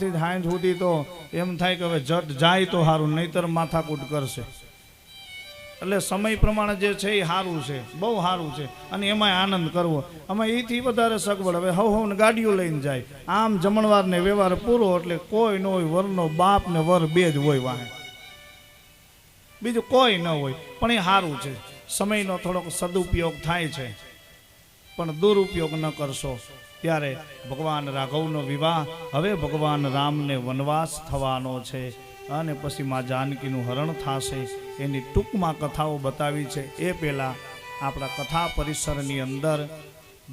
સવારથી જ સુધી તો એમ થાય કે હવે જટ જાય તો સારું નહીતર માથાકૂટ કરશે. એટલે સમય પ્રમાણે જે છે એ સારું છે, બહુ સારું છે, અને એમાંય આનંદ કરવો. અમે એથી વધારે સગવડ. હવે હવ હવ ગાડીઓ લઈને જાય. આમ જમણવારને વ્યવહાર પૂરો એટલે કોઈ ન હોય, વરનો બાપ ને વર બે જ હોય વાહે. બીજું કોઈ ન હોય, પણ એ સારું છે. સમયનો થોડોક સદુપયોગ થાય છે. પણ દુરુપયોગ ન કરશો. ત્યારે ભગવાન રાઘવનો વિવાહ, હવે ભગવાન રામને વનવાસ થવાનો છે અને પછી માં જાનકીનું હરણ થશે. એની ટૂંકમાં કથાઓ બતાવી છે. એ પહેલાં આપણા કથા પરિસરની અંદર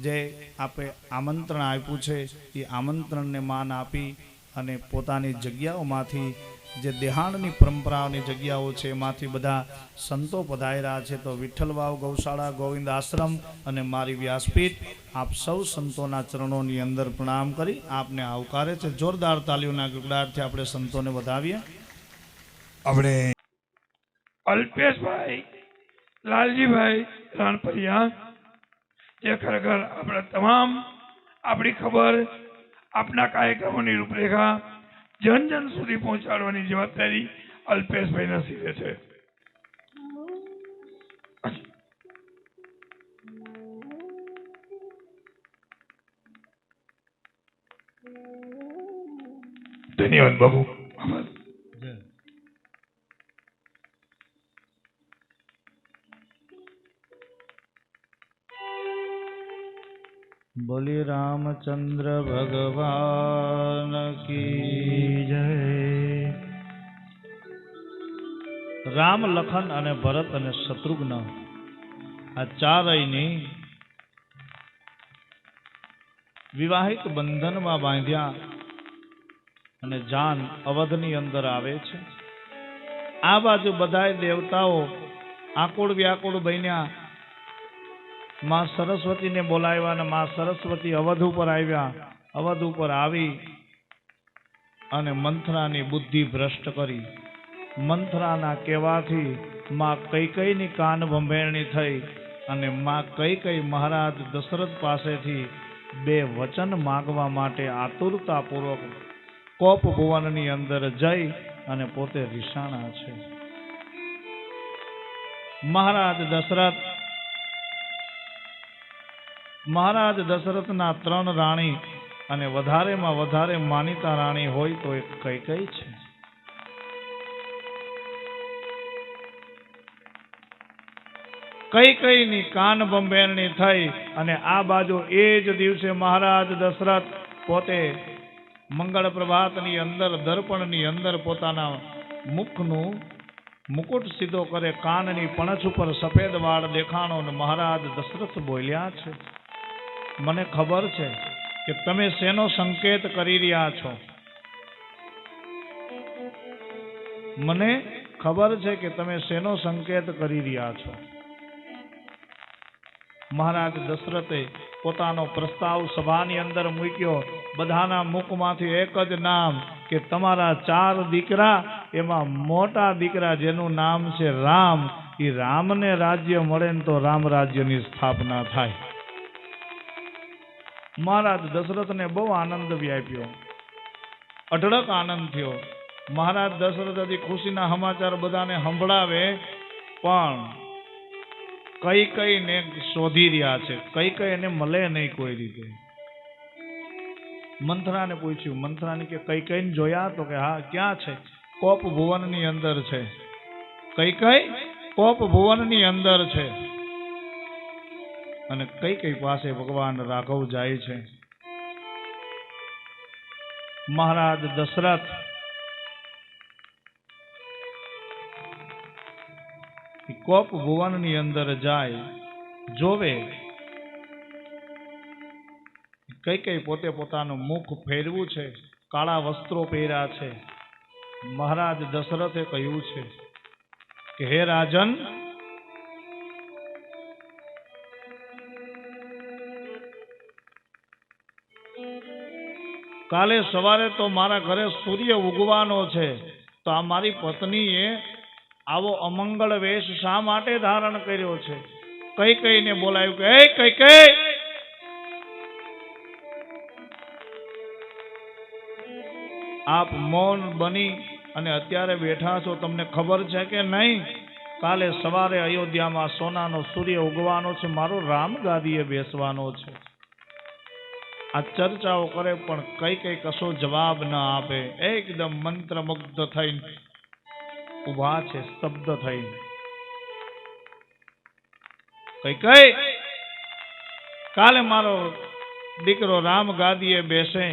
જે આપણે આમંત્રણ આપ્યું છે, એ આમંત્રણને માન આપી અને પોતાની જગ્યાઓમાંથી જે દેહાણની પરંપરાઓની જગ્યાઓ છે એમાંથી બધા સંતો પધાર્યા છે. તો વિઠ્ઠલવાવ ગૌશાળા ગોવિંદ આશ્રમ અને મારી વ્યાસપીઠ આપ સૌ સંતોના ચરણોની અંદર પ્રણામ કરી. આપને આવકારે છે. જોરદાર તાલીઓના ગગડાટથી આપણે સંતોને વધાવીએ. આપણે અલ્પેશભાઈ લાલજીભાઈ રાણપરિયા જે ખરેખર આપણે તમામ આપણી ખબર આપના કાર્યક્રમોની રૂપરેખા જન જન સુધી પહોંચાડવાની જવાબદારી અલ્પેશભાઈના સીધે છે. ધન્યવાદ બાબુ. આભાર. બોલી રામચંદ્ર ભગવાન કી જય. રામ લખન અને ભરત અને શત્રુઘ્ન આ ચારયની વિવાહિત બંધનમાં બાંધ્યા અને જાન અવધની અંદર આવે છે. આ બાજુ બધાય દેવતાઓ આકુળ વ્યાકુળ બન્યા માં સરસ્વતીને બોલાવ્યા અને માં સરસ્વતી અવધ ઉપર આવ્યા. અવધ ઉપર આવી અને મંથરાની બુદ્ધિ ભ્રષ્ટ કરી. મંથરાના કહેવાથી માં કઈ કઈની કાન ભંભેરણી થઈ અને માં કઈ કઈ મહારાજ દશરથ પાસેથી બે વચન માગવા માટે આતુરતાપૂર્વક કોપ ભુવનની અંદર જઈ અને પોતે રિસાણા છે. મહારાજ દશરથ મહારાજ દશરથના ત્રણ રાણી અને વધારેમાં વધારે માનીતા રાણી હોય તો એ કઈ કઈ છે? કઈ કઈની કાન બંબેરણી થઈ અને આ બાજુ એ જ દિવસે મહારાજ દશરથ પોતે મંગળ પ્રભાતની અંદર, દર્પણની અંદર પોતાના મુખનું મુકુટ સીધો કરે, કાનની પણછ ઉપર સફેદ વાળ દેખાણો મહારાજ દશરથ બોલ્યા છે. મને ખબર છે કે તમે શેનો સંકેત કરી રહ્યા છો. મને ખબર છે કે તમે શેનો સંકેત કરી રહ્યા છો. મહારાજ દશરથે પોતાનો પ્રસ્તાવ સભાની અંદર મૂક્યો. બધાના મુખમાંથી એક જ નામ કે તમારા ચાર દીકરા, એમાં મોટા દીકરા જેનું નામ છે રામ. એ રામને રાજ્ય મળે ને તો રામ રાજ્યની સ્થાપના થાય. મહારાજ દશરથને બહુ આનંદ વ્યાપ્યો અઢળક આનંદ થયો. મહારાજ દશરથ હજી ખુશીના સમાચાર બધાને સંભળાવે, પણ કઈ કઈ ને શોધી રહ્યા છે. કઈ કઈ એને મળે નહીં કોઈ રીતે. મંથરાને પૂછ્યું, મંથરાને કે કઈ કઈ જોયા તો કે હા, ક્યાં છે? કોપ ભુવનની અંદર છે. કઈ કઈ? કોપ ભુવનની અંદર છે. અને કઈ કઈ પાસે ભગવાન રાઘવ જાય છે. મહારાજ દશરથ કોપ ભુવનની અંદર જાય, જોવે. કઈ કઈ પોતે પોતાનું મુખ ફેરવું છે, કાળા વસ્ત્રો પહેર્યા છે. મહારાજ દશરથે કહ્યું છે કે, હે રાજન કાલે સવારે તો મારા ઘરે સૂર્ય ઉગવાનો છે, તો આ મારી પત્નીએ આવો અમંગળ વેશ શા માટે ધારણ કર્યો છે? કઈ કઈને બોલાયું કે, "એ, કઈ કઈ! આપ મૌન બની અને અત્યારે બેઠા છો, તમને ખબર છે કે નહીં? કાલે સવારે અયોધ્યામાં સોનાનો સૂર્ય ઉગવાનો છે, મારો રામ ગાદીએ બેસવાનો છે. આ ચર્ચાઓ કરે, પણ કઈ કઈ કશો જવાબ ન આપે. એકદમ મંત્રમુગ્ધ થઈને ઊભા છે, સ્તબ્ધ થઈને. કઈ કઈ, કાલે મારો દીકરો રામ ગાદીએ બેસે.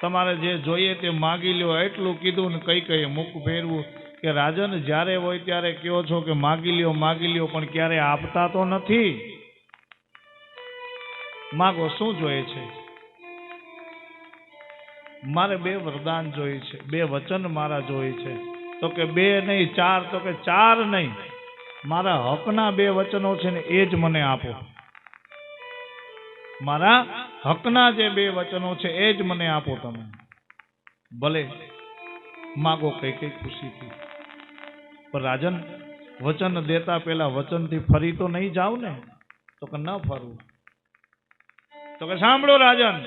તમારે જે જોઈએ તે માગી લ્યો. એટલું કીધું ને કઈ કઈ મુખ ફેરવું કે રાજન જ્યારે હોય ત્યારે કહો છો કે માગી લ્યો માગી લ્યો, પણ ક્યારે આપતા તો નથી. માગો, શું જોઈએ છે? મારે બે વરદાન જોઈએ છે, બે વચન મારા જોઈએ છે. તો કે બે નહીં, ચાર, તો કે ચાર નહીં. મારા હકના બે વચનો છે ને એ જ મને આપો. મારા હકના જે બે વચનો છે એ જ મને આપો તમે. ભલે માગો કઈ કઈ ખુશીથી. પણ રાજન, વચન દેતા પહેલા વચનથી ફરી તો નહીં જાવ ને? તો કે ન ફરવું તો કે સાંભળો રાજન,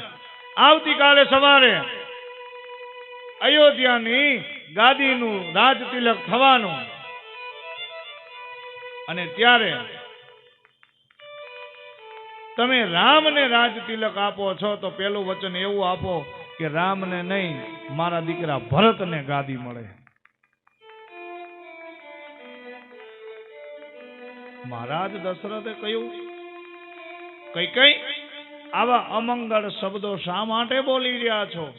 આવતીકાલે સવારે અયોધ્યાની ગાદીનું રાજ તિલક થવાનું. અને ત્યારે તમે રામને રાજ તિલક આપો છો, તો પેલું વચન એવું આપો કે રામને નહીં, મારા દીકરા ભરતને ગાદી મળે. મહારાજ દશરથે કહ્યું, કઈ કઈ? આવા અમંગળ શબ્દો શા માટે બોલી રહ્યા છો?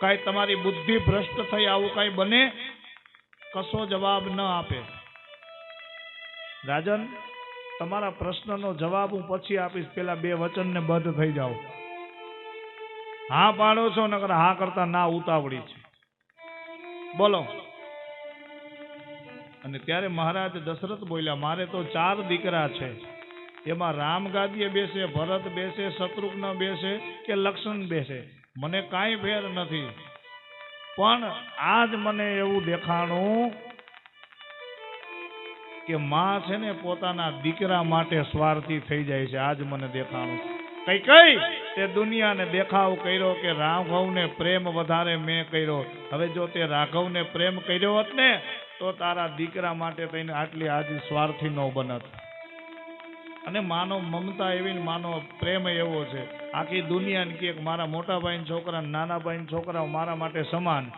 કાંઈ તમારી બુદ્ધિ ભ્રષ્ટ થઈ, આવું કાંઈ બને? કશો જવાબ ન આપે. રાજન, તમારા પ્રશ્નનો જવાબ હું પછી આપીશ. પેલા બે વચનને બધ થઈ જાઓ. હા પાડો છો, નકર હા કરતા ના ઉતાવળી છે. બોલો. અને ત્યારે મહારાજ દશરથ બોલ્યા, મારે તો ચાર દીકરા છે. એમાં રામ ગાદીએ બેસે, ભરત બેસે, શત્રુઘ્ન બેસે કે લક્ષ્મણ બેસે. મને કાંઈ ફેર નથી. પણ આજ મને એવું દેખાણું કે માં છે ને પોતાના દીકરા માટે સ્વાર્થી થઈ જાય છે. આજ મને દેખાણું. કઈ કઈ? તે દુનિયાને દેખાવ કર્યો કે રાઘવને પ્રેમ વધારે મેં કર્યો. હવે જો તે રાઘવને પ્રેમ કર્યો હોત ને, તો તારા દીકરા માટે થઈને આટલી આજ સ્વાર્થી ન બનત. અને માનો મમતા એવી માનો પ્રેમ એવો છે. આખી દુનિયાને કે મારા મોટા ભાઈ છોકરા નાના ભાઈ છોકરાઓ મારા માટે સમાન.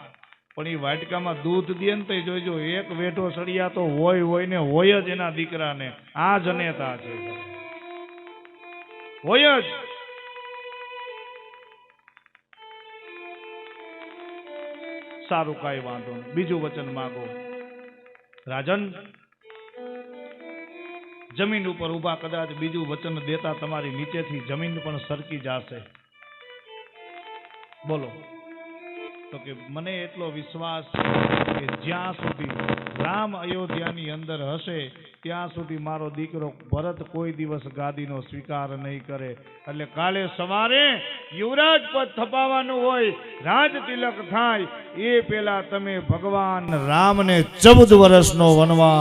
પણ એ વાટકામાં દૂધ દે ને તો જોઈજો એક વેઠો સળિયા તો હોય હોય ને હોય જ એના દીકરાને. આ જનેતા છે. હોય જ. સારું કાંઈ વાંધો નહીં. બીજું વચન માગો. રાજન જમીન ઉપર ઊભા કદાચ બીજું વચન દેતા તમારી નીચેથી જમીન પણ સરકી જશે. બોલો. તો કે મને એટલો વિશ્વાસ કે જ્યાં સુધી રામ અયોધ્યાની અંદર હશે, ત્યાં સુધી મારો દીકરો ભરત કોઈ દિવસ ગાદીનો સ્વીકાર નહીં કરે. એટલે કાલે સવારે યુવરાજ પદ થપાવવાનું હોય, રાજ તિલક થાય, એ પેલા તમે ભગવાન રામને ચૌદ વર્ષનો વનવાસ